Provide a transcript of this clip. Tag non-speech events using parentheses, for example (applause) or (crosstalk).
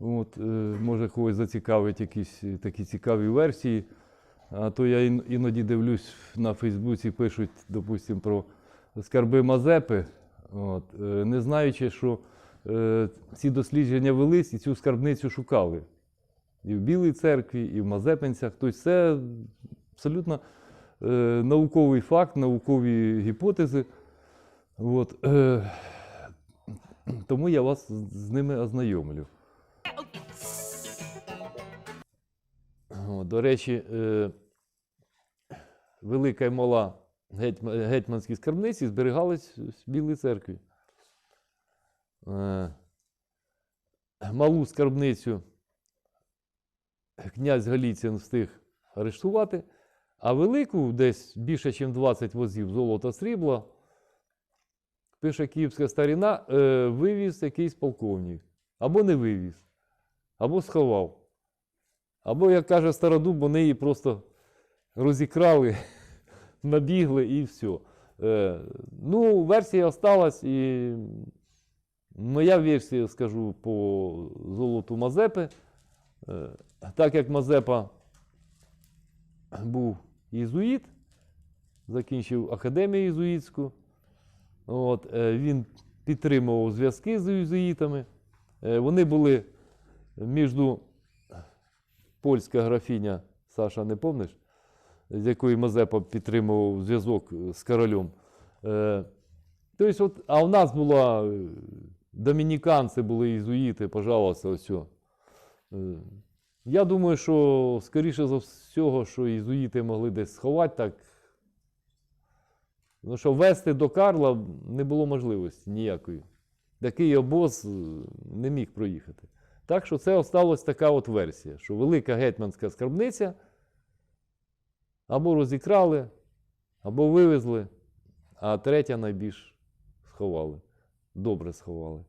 От, е, може, когось зацікавить якісь е, такі цікаві версії. А то я іноді дивлюсь на Фейсбуці, пишуть, допустимо, про скарби Мазепи, от, е, не знаючи, що е, ці дослідження велись і цю скарбницю шукали. І в Білій церкві, і в Мазепинцях. Тобто це абсолютно е, науковий факт, наукові гіпотези. От, е, тому я вас з- з ними ознайомлю. До речі, е, велика і мала гетьманські скарбниці зберігались в Білій церкві. Е, малу скарбницю князь Галіцин встиг арештувати, а велику, десь більше, ніж 20 возів золота срібла, пише київська старіна, е, вивіз якийсь полковник. Або не вивіз, або сховав. Або, як каже Стародуб, вони її просто розікрали, (laughs) набігли і все. Е, ну, версія осталась, і моя версія, скажу, по золоту Мазепи. Е, так як Мазепа був єзуїт, закінчив академію єзуїтську, от, е, він підтримував зв'язки з єзуїтами. Е, вони були між польська графіня, Саша, не помниш, з якою Мазепа підтримував зв'язок з королем. Е, тобто, от, а у нас була е, домініканці, були єзуїти, пожалуйста, ось. Е, Я думаю, що скоріше за всього, що єзуїти могли десь сховати так. Ну що вести до Карла не було можливості ніякої. Такий обоз е, не міг проїхати. Так що це осталась така от версія, що велика гетьманська скарбниця або розікрали, або вивезли, а третя найбільш сховали. Добре сховали.